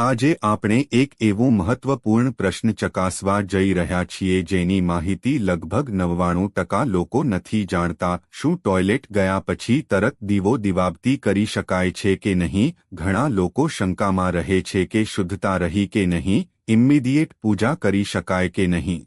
આજે આપણે એક એવું મહત્વપૂર્ણ પ્રશ્ન ચકાસવા જઈ રહ્યા છીએ જેની માહિતી લગભગ નવ્વાણું ટકા લોકો નથી જાણતા. શું ટોયલેટ ગયા પછી તરત દીવો દિવાબતી કરી શકાય છે કે નહીં? ઘણા લોકો શંકામાં રહે છે કે શુદ્ધતા રહી કે નહીં? ઇમિડિયેટ પૂજા કરી શકાય કે નહીં?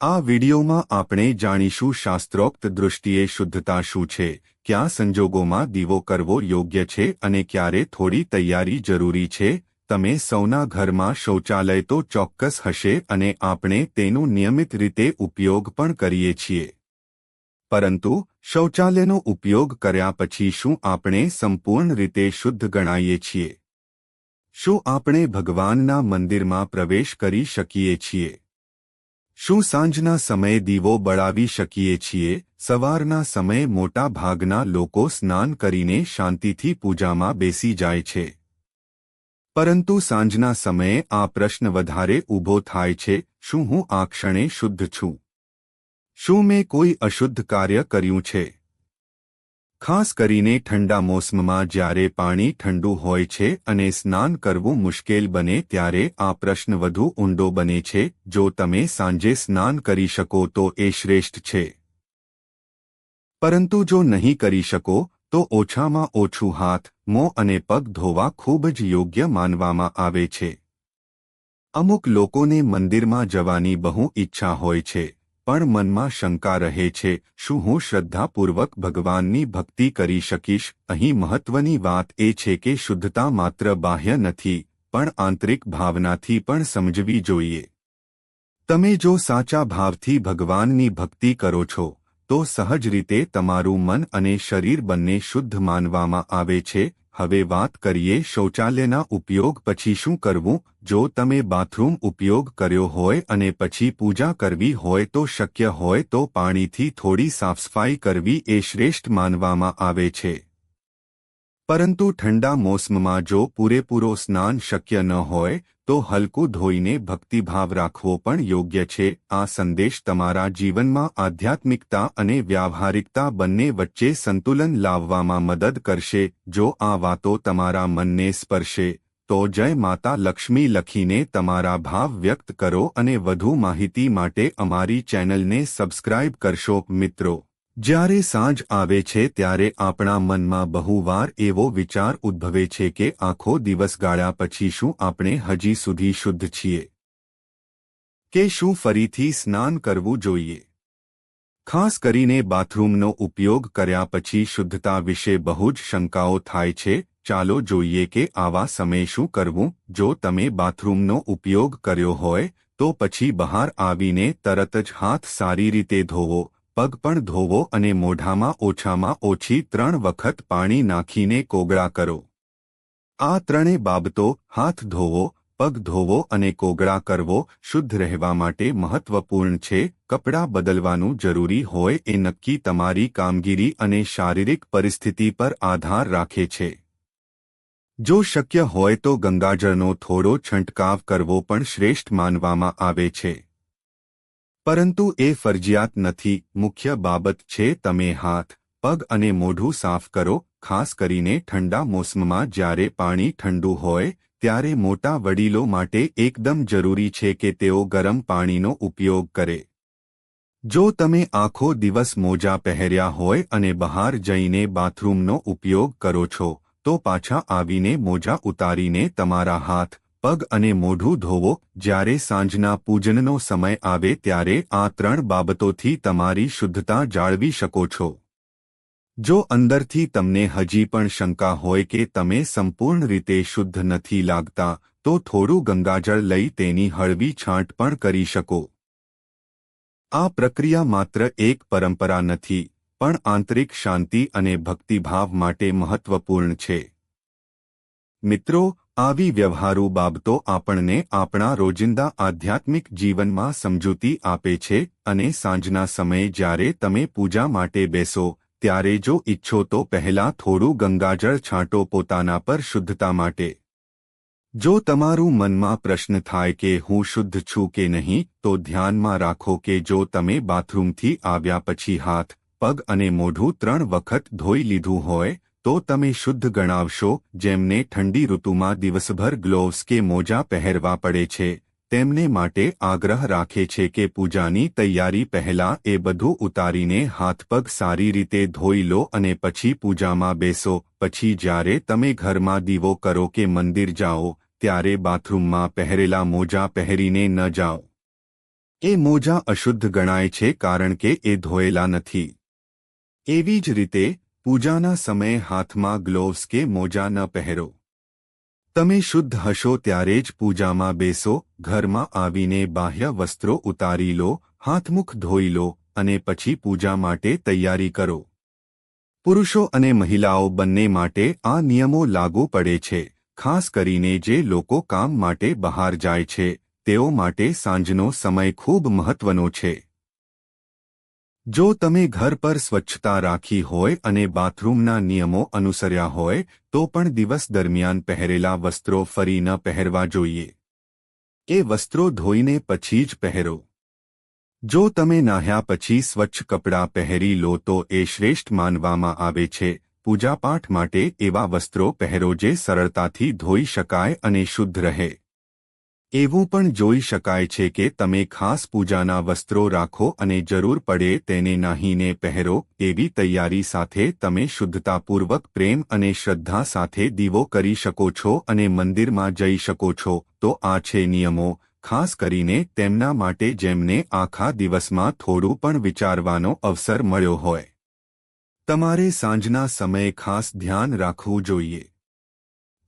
આ વિડિયોમાં આપણે જાણીશું શાસ્ત્રોક્ત દૃષ્ટિએ શુદ્ધતા શું છે, કયા સંજોગોમાં દીવો કરવો યોગ્ય છે અને ક્યારે થોડી તૈયારી જરૂરી છે તમે સૌના ઘરમાં શૌચાલય તો ચોક્કસ હશે અને આપણે તેનો નિયમિત રીતે ઉપયોગ પણ કરીએ છીએ. પરંતુ, શૌચાલયનો ઉપયોગ કર્યા પછી શું આપણે સંપૂર્ણ રીતે શુદ્ધ ગણાઈએ છીએ? શું આપણે ભગવાનના મંદિરમાં પ્રવેશ કરી શકીએ છીએ? શું સાંજના સમયે દીવો બળાવી શકીએ છીએ? સવારના સમયે મોટા ભાગના લોકો સ્નાન કરીને શાંતિથી પૂજામાં બેસી જાય છે. પરંતુ સાંજના સમયે આ પ્રશ્ન વધારે ઊભો થાય છે, શું હું આ ક્ષણે શુદ્ધ છું? શું મેં કોઈ અશુદ્ધ કાર્ય કર્યું છે? ખાસ કરીને ઠંડા મોસમમાં જ્યારે પાણી ઠંડુ હોય છે અને સ્નાન કરવું મુશ્કેલ બને ત્યારે આ પ્રશ્ન વધુ ઊંડો બને છે. જો તમે સાંજે સ્નાન કરી શકો તો એ શ્રેષ્ઠ છે. પરંતુ જો નહીં કરી શકો તો ઓછામાં ઓછું હાથ, મોં અને પગ ધોવા ખૂબ જ યોગ્ય માનવામાં આવે છે. અમુક લોકોને મંદિરમાં જવાની બહુ ઈચ્છા હોય છે, પણ મનમાં શંકા રહે છે, શું હું શ્રદ્ધાપૂર્વક ભગવાનની ભક્તિ કરી શકીશ? અહીં મહત્વની વાત એ છે કે શુદ્ધતા માત્ર બાહ્ય નથી, પણ આંતરિક ભાવનાથી પણ સમજવી જોઈએ. તમે જો સાચા ભાવથી ભગવાનની ભક્તિ કરો છો તો સહજ રીતે તમારું મન અને શરીર બંને શુદ્ધ માનવામાં આવે છે. હવે વાત કરીએ શૌચાલયના ઉપયોગ પછી શું કરવું? જો તમે બાથરૂમ ઉપયોગ કર્યો હોય અને પછી પૂજા કરવી હોય તો શક્ય હોય તો પાણીથી થોડી સાફસફાઈ કરવી એ શ્રેષ્ઠ માનવામાં આવે છે. પરંતુ ઠંડા મોસમમાં જો પૂરેપૂરો સ્નાન શક્ય ન હોય, તો હલકું ધોઈને ભક્તિભાવ રાખવો પણ યોગ્ય છે. આ સંદેશ તમારા જીવનમાં આધ્યાત્મિકતા અને વ્યાવહારિકતા બંને વચ્ચે સંતુલન લાવવામાં મદદ કરશે. જો આ વાતો તમારા મનને સ્પર્શે, તો જય માતા લક્ષ્મી લખીને તમારા ભાવ વ્યક્ત કરો અને વધુ માહિતી માટે અમારી ચેનલને સબસ્ક્રાઇબ કરશો. મિત્રો જ્યારે સાંજ આવે છે ત્યારે આપણા મનમાં બહુવાર એવો વિચાર ઉદ્ભવે છે કે આખો દિવસ ગાળ્યા પછી શું આપણે હજી સુધી શુદ્ધ છીએ? કે શું ફરીથી સ્નાન કરવું જોઈએ? ખાસ કરીને બાથરૂમનો ઉપયોગ કર્યા પછી શુદ્ધતા વિશે બહુ જ શંકાઓ થાય છે. ચાલો જોઈએ કે આવા સમયે શું કરવું? જો તમે બાથરૂમનો ઉપયોગ કર્યો હોય, તો પછી બહાર આવીને તરત જ હાથ સારી રીતે ધોવો. પગ પણ ધોવો અને મોઢામાં ઓછામાં ઓછી ત્રણ વખત પાણી નાખીને કોગળા કરો. આ ત્રણેય બાબતો, હાથ ધોવો, પગ ધોવો અને કોગળા કરવો શુદ્ધ રહેવા માટે મહત્વપૂર્ણ છે. કપડાં બદલવાનું જરૂરી હોય એ નક્કી તમારી કામગીરી અને શારીરિક પરિસ્થિતિ પર આધાર રાખે છે. જો શક્ય હોય તો ગંગાજળનો થોડો છંટકાવ કરવો પણ શ્રેષ્ઠ માનવામાં આવે છે. પરંતુ એ ફરજિયાત નથી. મુખ્ય બાબત છે, તમે હાથ, પગ અને મોઢું સાફ કરો, ખાસ કરીને ઠંડા મોસમમાં જ્યારે પાણી ઠંડુ હોય, ત્યારે મોટા વડીલો માટે એકદમ જરૂરી છે કે તેઓ ગરમ પાણીનો ઉપયોગ કરે. જો તમે આખો દિવસ મોજા પહેર્યા હોય અને બહાર જઈને બાથરૂમનો ઉપયોગ કરો છો, તો પાછા આવીને મોજા ઉતારીને તમારા હાથ પગ અને મોઢું ધોવો. જ્યારે સાંજના પૂજનનો સમય આવે ત્યારે આ ત્રણ બાબતોથી તમારી શુદ્ધતા જાળવી શકો છો. જો અંદરથી તમને હજી પણ શંકા હોય કે તમે સંપૂર્ણ રીતે શુદ્ધ નથી લાગતા, તો થોડું ગંગાજળ લઈ તેની હળવી છાંટ પણ કરી શકો. આ પ્રક્રિયા માત્ર એક પરંપરા નથી, પણ આંતરિક શાંતિ અને ભક્તિભાવ માટે મહત્વપૂર્ણ છે. મિત્રો આવી વ્યવહારુ બાબતો આપણને આપણા રોજિંદા આધ્યાત્મિક જીવનમાં સમજૂતી આપે છે અને સાંજના સમયે જ્યારે તમે પૂજા માટે બેસો, ત્યારે જો ઈચ્છો તો પહેલા થોડું ગંગાજળ છાંટો પોતાના પર શુદ્ધતા માટે. જો તમારું મનમાં પ્રશ્ન થાય કે હું શુદ્ધ છું કે નહીં, તો ધ્યાનમાં રાખો કે જો તમે બાથરૂમથી આવ્યા પછી હાથ, પગ અને મોઢું ત્રણ વખત ધોઈ લીધું હોય તો તમે શુદ્ધ ગણાવશો, જેમને ઠંડી ઋતુમાં દિવસભર ગ્લોવ્સ કે મોજા પહેરવા પડે છે, તેમને માટે આગ્રહ રાખે છે કે પૂજાની તૈયારી પહેલા એ બધું ઉતારીને હાથપગ સારી રીતે ધોઈ લો અને પછી પૂજામાં બેસો, પછી જ્યારે તમે ઘરમાં દીવો કરો કે મંદિર જાઓ, ત્યારે બાથરૂમમાં પહેરેલા મોજા પહેરીને ન જાઓ. એ મોજા અશુદ્ધ ગણાય છે કારણ કે એ ધોયેલા નથી. એવી જ રીતે પૂજાના સમયે હાથમાં ગ્લોવ્સ કે મોજા ન પહેરો. તમે શુદ્ધ હશો ત્યારે જ પૂજામાં બેસો, ઘરમાં આવીને બાહ્ય વસ્ત્રો ઉતારી લો, હાથમુખ ધોઈ લો અને પછી પૂજા માટે તૈયારી કરો. પુરુષો અને મહિલાઓ બંને માટે આ નિયમો લાગુ પડે છે, ખાસ કરીને જે લોકો કામ માટે બહાર જાય છે, તેઓ માટે સાંજનો સમય ખૂબ મહત્વનો છે. જો તમે ઘર પર સ્વચ્છતા રાખી હોય અને બાથરૂમના નિયમો અનુસર્યા હોય, તો પણ દિવસ દરમિયાન પહેરેલા વસ્ત્રો ફરી ન પહેરવા જોઈએ. એ વસ્ત્રો ધોઈને પછી જ પહેરો. જો તમે નાહ્યા પછી સ્વચ્છ કપડાં પહેરી લો, તો એ શ્રેષ્ઠ માનવામાં આવે છે. પૂજાપાઠ માટે એવા વસ્ત્રો પહેરો જે સરળતાથી ધોઈ શકાય અને શુદ્ધ રહે. એવું પણ જોઈ શકાય છે કે તમે ખાસ પૂજાના વસ્ત્રો રાખો અને જરૂર પડે તેને નાહીને પહેરો, એવી તૈયારી સાથે તમે શુદ્ધતાપૂર્વક પ્રેમ અને શ્રદ્ધા સાથે દીવો કરી શકો છો અને મંદિરમાં જઈ શકો છો. તો આ છે નિયમો, ખાસ કરીને તેમના માટે જેમને આખા દિવસમાં થોડું પણ વિચારવાનો અવસર મળ્યો હોય. તમારે સાંજના સમયે ખાસ ધ્યાન રાખવું જોઈએ.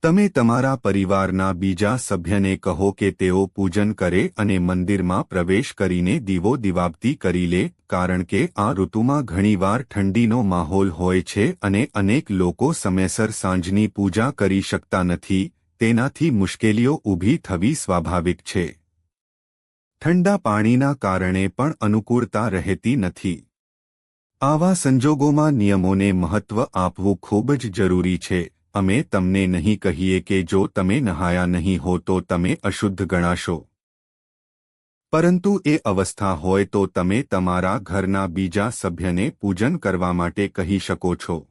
તમે તમારા પરિવારના બીજા સભ્યને કહો કે તેઓ પૂજન કરે અને મંદિરમાં પ્રવેશ કરીને દીવો દિવાબતી કરી લે, કારણ કે આ ઋતુમાં ઘણીવાર ઠંડીનો માહોલ હોય છે અને અનેક લોકો સમયસર સાંજની પૂજા કરી શકતા નથી, તેનાથી મુશ્કેલીઓ ઊભી થવી સ્વાભાવિક છે. ઠંડા પાણીના કારણે પણ અનુકૂળતા રહેતી નથી. આવા સંજોગોમાં નિયમોને મહત્વ આપવું ખૂબ જ જરૂરી છે. અમે તમને નહીં કહીએ કે જો તમે નહાયા નહીં હો તો તમે અશુદ્ધ ગણાશો. પરંતુ એ અવસ્થા હોય તો તમે તમારા ઘરના બીજા સભ્યને પૂજન કરવા માટે કહી શકો છો.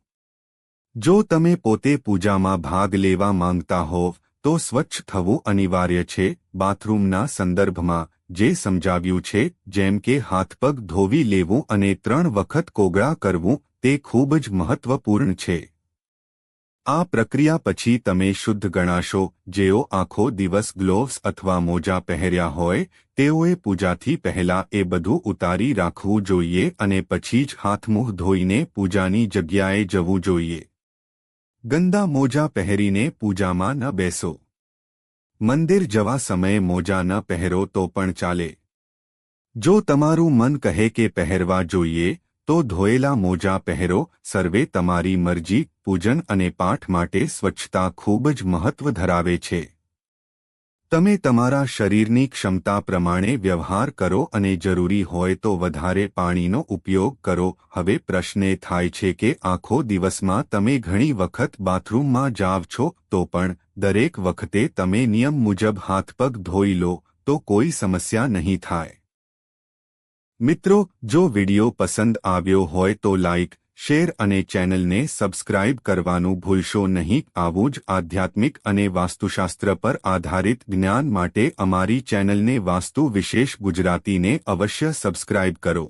જો તમે પોતે પૂજામાં ભાગ લેવા માંગતા હોવ તો સ્વચ્છ થવું અનિવાર્ય છે. બાથરૂમના સંદર્ભમાં જે સમજાવ્યું છે, જેમ કે હાથપગ ધોવી લેવું અને ત્રણ વખત કોગળા કરવું, તે ખૂબ જ મહત્વપૂર્ણ છે. આ પ્રક્રિયા પછી તમે શુદ્ધ ગણાશો, જેઓ આખો, દિવસ, ગ્લોવ્સ અથવા મોજા પહેર્યા હોય, તેઓએ પૂજાથી પહેલા એ બધું ઉતારી રાખવું જોઈએ અને પછી જ હાથમુખ ધોઈને પૂજાની જગ્યાએ જવું જોઈએ. ગંદા મોજા પહેરીને પૂજામાં ન બેસો. મંદિર જવા સમયે મોજા ન પહેરો તો પણ ચાલે. જો તમારું મન કહે કે પહેરવા જોઈએ તો ધોયેલા મોજા પહેરો, સર્વે તમારી મરજી, પૂજન અને પાઠ માટે સ્વચ્છતા ખૂબ જ મહત્વ ધરાવે છે. તમે તમારા શરીરની ક્ષમતા પ્રમાણે વ્યવહાર કરો અને જરૂરી હોય તો વધારે પાણીનો ઉપયોગ કરો. હવે પ્રશ્ન થાય છે કે આખો દિવસમાં તમે ઘણી વખત બાથરૂમમાં જાવ છો, તો પણ દરેક વખતે તમે નિયમ મુજબ હાથપગ ધોઈ લો, તો કોઈ સમસ્યા નહીં થાય. મિત્રો, જો વિડિયો પસંદ આવ્યો હોય તો લાઇક શેર અને ચેનલને સબસ્ક્રાઇબ કરવાનું ભૂલશો નહીં. આવું જ આધ્યાત્મિક અને વાસ્તુશાસ્ત્ર પર આધારિત જ્ઞાન માટે અમારી ચેનલને વાસ્તુ વિશેષ ગુજરાતીને અવશ્ય સબસ્ક્રાઇબ કરો.